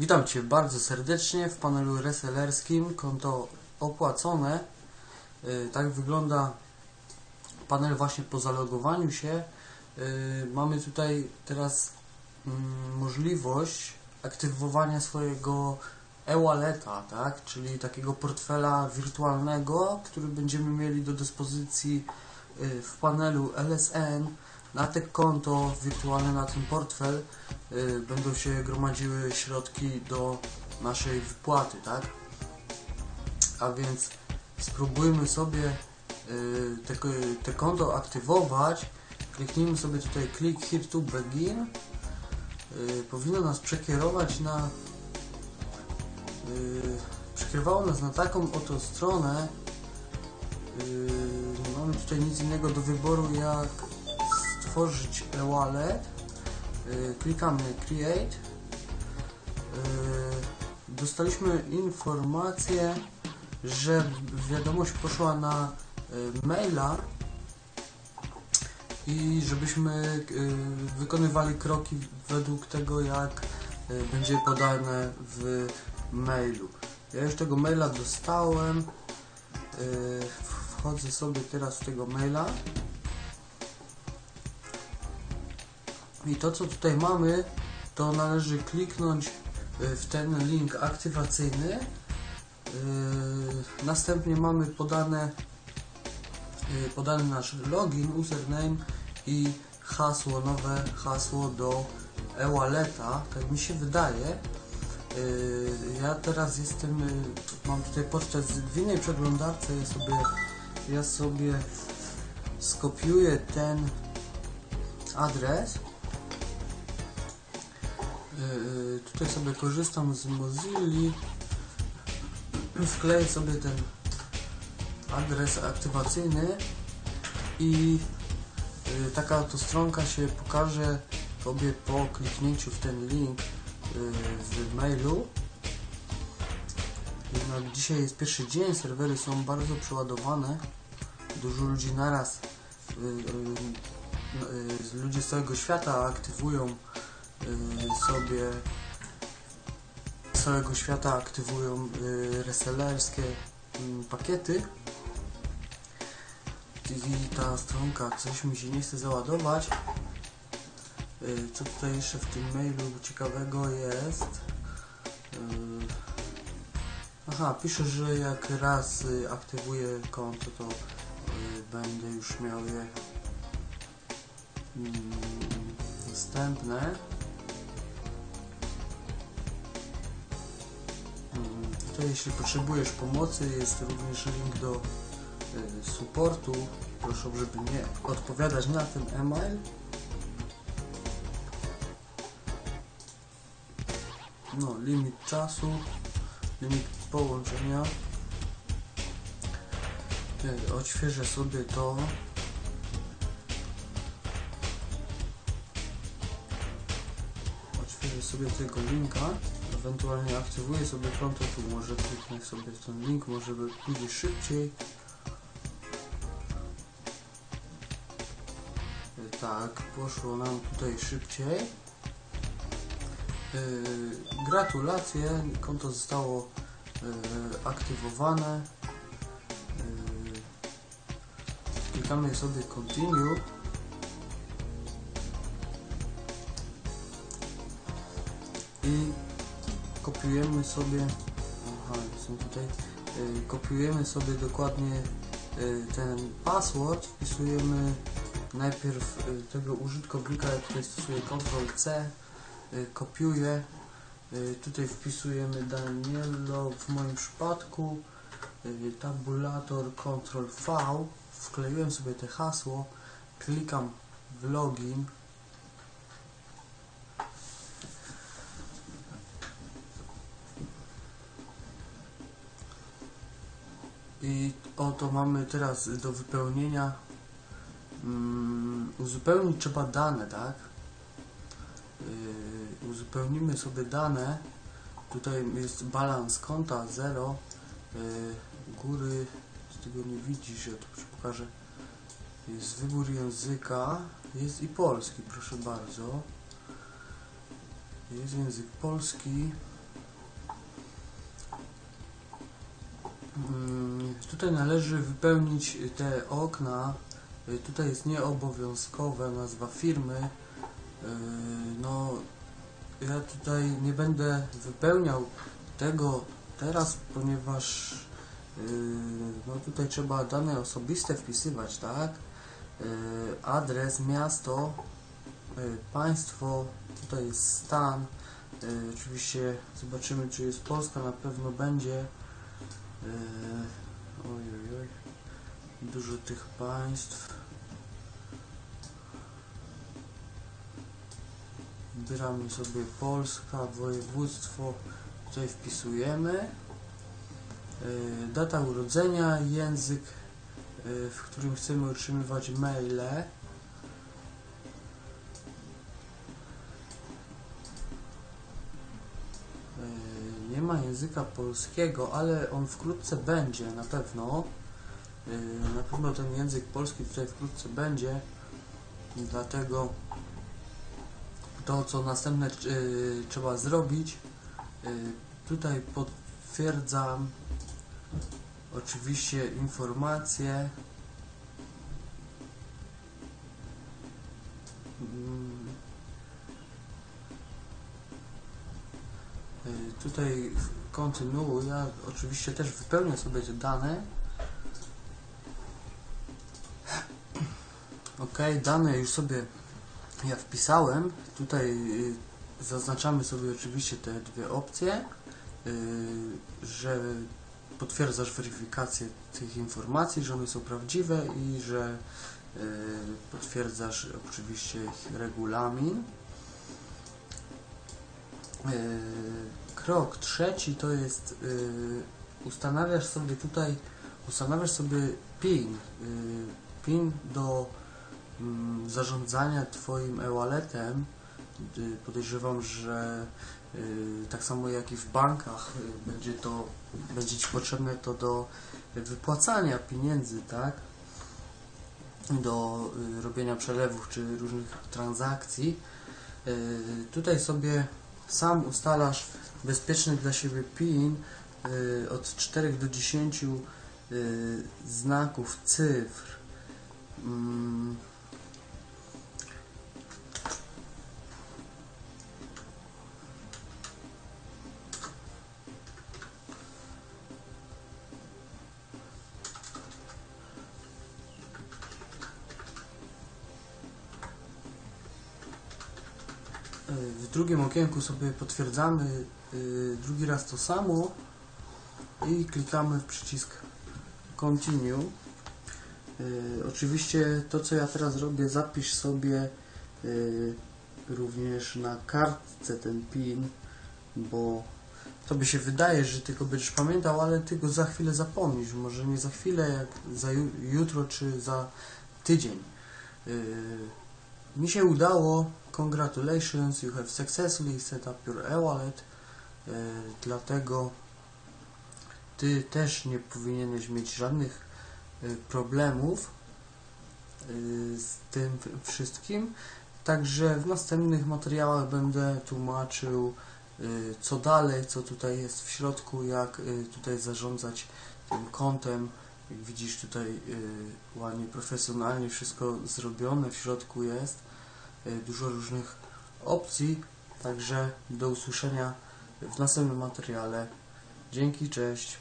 Witam Cię bardzo serdecznie w panelu resellerskim. Konto opłacone. Yy, Tak wygląda panel właśnie po zalogowaniu się. Yy, Mamy tutaj teraz mm, możliwość aktywowania swojego e-walleta, tak? czyli takiego portfela wirtualnego, który będziemy mieli do dyspozycji yy, w panelu LSN. Na te konto wirtualne, na ten portfel y, będą się gromadziły środki do naszej wypłaty, tak? A więc spróbujmy sobie y, te, te konto aktywować. Kliknijmy sobie tutaj click here to begin. Y, powinno nas przekierować na y, przekierowało nas na taką oto stronę. Y, nie mamy tutaj nic innego do wyboru jak stworzyć e-wallet. Y, Klikamy create. Y, Dostaliśmy informację, że wiadomość poszła na y, maila i żebyśmy wykonywali kroki według tego, jak będzie podane w mailu. Ja już tego maila dostałem. Wchodzę sobie teraz w tego maila. I to co tutaj mamy, to należy kliknąć y, w ten link aktywacyjny. Yy, Następnie mamy podane, yy, podany nasz login, username i hasło, nowe hasło do e-walleta, tak mi się wydaje. Ja teraz jestem, mam tutaj podczas w innej przeglądarce, ja sobie, ja sobie skopiuję ten adres. Yy, Tutaj sobie korzystam z Mozilla. Wkleję sobie ten adres aktywacyjny i yy, taka to stronka się pokaże Tobie po kliknięciu w ten link w mailu. Jednak dzisiaj jest pierwszy dzień, serwery są bardzo przeładowane. Dużo ludzi naraz, ludzie z całego świata aktywują y, sobie z całego świata aktywują y, resellerskie y, pakiety. I ta stronka coś mi się nie chce załadować. Y, co tutaj jeszcze w tym mailu ciekawego jest? Y, aha, pisze, że jak raz y, aktywuję konto to y, będę już miał je mm, następne jeśli potrzebujesz pomocy jest również link do y, supportu. Proszę, żeby nie odpowiadać na ten e-mail. No, limit czasu, limit połączenia. Y, Odświeżę sobie to. Odświeżę sobie tego linka ewentualnie aktywuję sobie konto, tu może kliknę sobie w ten link, może by pójdzie szybciej. E, Tak, poszło nam tutaj szybciej. Yy, gratulacje, konto zostało yy, aktywowane. Klikamy sobie continue. I kopiujemy sobie aha, są tutaj y, kopiujemy sobie dokładnie y, ten password wpisujemy najpierw y, tego użytkownika ja tutaj stosuję Ctrl C y, kopiuję y, tutaj wpisujemy Danielo w moim przypadku y, tabulator Ctrl V wkleiłem sobie te hasło klikam w login I oto mamy teraz do wypełnienia. Mm, uzupełnić trzeba dane, tak? Yy, uzupełnimy sobie dane. Tutaj jest balans konta 0. Yy, góry z tego nie widzisz, ja tu pokażę. Jest wybór języka. Jest i polski, proszę bardzo. Jest język polski. Yy, Tutaj należy wypełnić te okna. Y, Tutaj jest nieobowiązkowe nazwa firmy. Y, No, ja tutaj nie będę wypełniał tego teraz, ponieważ y, no tutaj trzeba dane osobiste wpisywać, tak? Adres, miasto, państwo, tutaj jest stan. Oczywiście zobaczymy, czy jest Polska, na pewno będzie. Dużo tych państw. Wybieramy sobie Polska, województwo. Tutaj wpisujemy. Eee, Data urodzenia, język, eee, w którym chcemy otrzymywać maile. Ma języka polskiego, ale on wkrótce będzie na pewno. Yy, Na pewno ten język polski tutaj wkrótce będzie. Dlatego to, co następne yy, trzeba zrobić, yy, tutaj potwierdzam oczywiście informacje. Tutaj kontynuuję, ja oczywiście też wypełnię sobie te dane. Ok, dane już sobie ja wpisałem. Tutaj y, zaznaczamy sobie oczywiście te dwie opcje, y, że potwierdzasz weryfikację tych informacji, że one są prawdziwe i że y, potwierdzasz oczywiście ich regulamin. Yy, Krok trzeci to jest yy, ustanawiasz sobie tutaj ustanawiasz sobie PIN yy, PIN do mm, zarządzania Twoim e-walletem podejrzewam, że tak samo jak i w bankach będzie to będzie Ci potrzebne to do wypłacania pieniędzy, tak? Do robienia przelewów czy różnych transakcji. Tutaj sobie sam ustalasz bezpieczny dla siebie PIN y, od 4 do 10 y, znaków cyfr. Mm. W drugim okienku sobie potwierdzamy y, drugi raz to samo i klikamy w przycisk Continue. Y, Oczywiście to co ja teraz robię, zapisz sobie y, również na kartce ten PIN, bo tobie się wydaje, że tylko będziesz pamiętał, ale ty go za chwilę zapomnisz. Może nie za chwilę, jak za ju- jutro czy za tydzień. Mi się udało. Congratulations, you have successfully set up your e-wallet. E, dlatego ty też nie powinieneś mieć żadnych e, problemów e, z tym wszystkim. Także w następnych materiałach będę tłumaczył e, co dalej, co tutaj jest w środku, jak e, tutaj zarządzać tym kontem. Jak widzisz tutaj e, ładnie, profesjonalnie wszystko zrobione w środku jest dużo różnych opcji. Także do usłyszenia w następnym materiale. Dzięki, cześć.